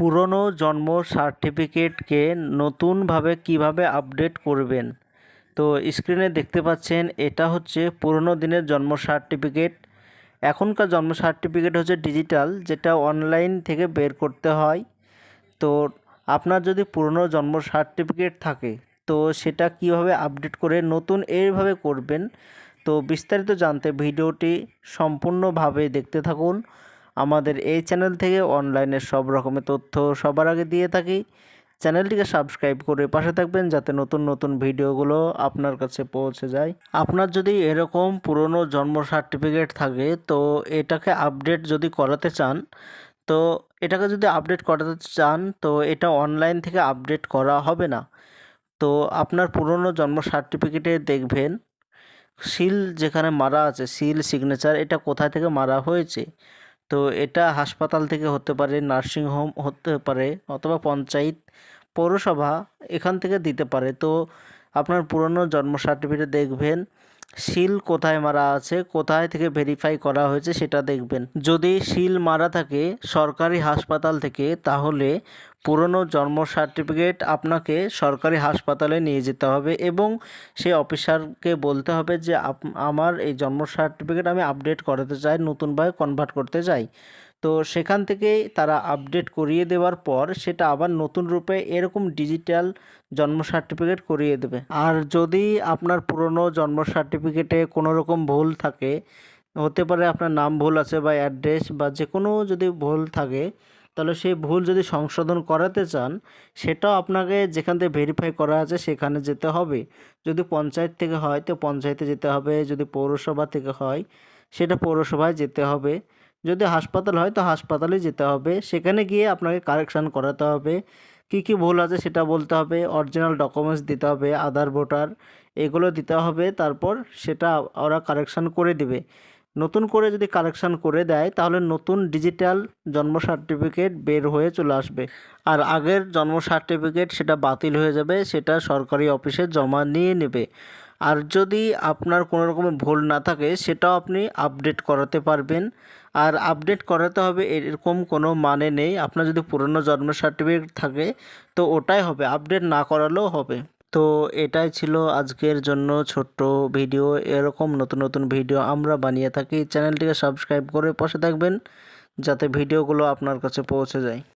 পুরনো জন্ম সার্টিফিকেটকে নতুনভাবে কীভাবে আপডেট করবেন? তো স্ক্রিনে দেখতে পাচ্ছেন, এটা হচ্ছে পুরনো দিনের জন্ম সার্টিফিকেট। এখনকার জন্ম সার্টিফিকেট হচ্ছে ডিজিটাল, যেটা অনলাইন থেকে বের করতে হয়। তো আপনার যদি পুরনো জন্ম সার্টিফিকেট থাকে, তো সেটা কীভাবে আপডেট করে নতুন এইভাবে করবেন? তো বিস্তারিত জানতে ভিডিওটি সম্পূর্ণভাবে দেখতে থাকুন। আমাদের এই চ্যানেল থেকে অনলাইনের সব রকমের তথ্য সবার আগে দিয়ে থাকি। চ্যানেলটিকে সাবস্ক্রাইব করে পাশে থাকবেন যাতে নতুন নতুন ভিডিওগুলো আপনার কাছে পৌঁছে যায়। আপনার যদি এরকম পুরনো জন্ম সার্টিফিকেট থাকে, তো এটাকে আপডেট যদি করাতে চান, তো এটাকে যদি আপডেট করাতে চান, তো এটা অনলাইন থেকে আপডেট করা হবে না। তো আপনার পুরনো জন্ম সার্টিফিকেটে দেখবেন, সিল যেখানে মারা আছে, সিল সিগনেচার, এটা কোথা থেকে মারা হয়েছে? তো এটা হাসপাতাল থেকে হতে পারে নার্সিংহোম হতে পারে অথবা পঞ্চায়েত, পৌরসভা এখান থেকে দিতে পারে। তো আপনার পুরনো জন্ম সার্টিফিকেট দেখবেন সিল কোথায় মারা আছে, কোথায় থেকে ভেরিফাই করা হয়েছে সেটা দেখবেন। যদি সিল মারা থাকে সরকারি হাসপাতাল থেকে, তাহলে পুরনো জন্ম সার্টিফিকেট আপনাকে সরকারি হাসপাতালে নিয়ে যেতে হবে এবং সেই অফিসারকে বলতে হবে যে আমার এই জন্ম সার্টিফিকেট আমি আপডেট করাতে চাই নতুনভাবে কনভার্ট করতে চাই। তো সেখান থেকেই তারা আপডেট করিয়ে দেওয়ার পর সেটা আবার নতুন রূপে এরকম ডিজিটাল জন্ম সার্টিফিকেট করিয়ে দেবে। আর যদি আপনার পুরনো জন্ম সার্টিফিকেটে কোনো রকম ভুল থাকে, হতে পারে আপনার নাম ভুল আছে বা অ্যাড্রেস বা যে কোনো যদি ভুল থাকে, তাহলে সেই ভুল যদি সংশোধন করাতে চান, সেটাও আপনাকে যেখান থেকে ভেরিফাই করা আছে সেখানে যেতে হবে। যদি পঞ্চায়েত থেকে হয় তো পঞ্চায়েতে যেতে হবে, যদি পৌরসভা থেকে হয় সেটা পৌরসভায় যেতে হবে। যদি হাসপাতাল হয়, তো হাসপাতালে যেতে হবে। সেখানে গিয়ে আপনাকে কারেকশান করাতে হবে। কী কী ভুল আছে সেটা বলতে হবে। অরিজিনাল ডকুমেন্টস দিতে হবে, আধার, ভোটার এগুলো দিতে হবে। তারপর সেটা ওরা কারেকশান করে দেবে। নতুন করে যদি কালেকশন করে দেয়, তাহলে নতুন ডিজিটাল জন্ম সার্টিফিকেট বের হয়ে চলে আসবে। আর আগের জন্ম সার্টিফিকেট সেটা বাতিল হয়ে যাবে, সেটা সরকারি অফিসে জমা নিয়ে নেবে। আর যদি আপনার কোনো রকমের ভুল না থাকে, সেটাও আপনি আপডেট করাতে পারবেন। আর আপডেট করাতে হবে, এরকম কোনো মানে নেই। আপনার যদি পুরনো জন্ম সার্টিফিকেট থাকে, তো ওটাই হবে। আপডেট না করালেও হবে। তো এটাই ছিল আজকের জন্য ছোট্ট ভিডিও। এরকম নতুন নতুন ভিডিও আমরা বানিয়ে থাকি। চ্যানেলটিকে সাবস্ক্রাইব করে পাশে থাকবেন, যাতে ভিডিওগুলো আপনার কাছে পৌঁছে যায়।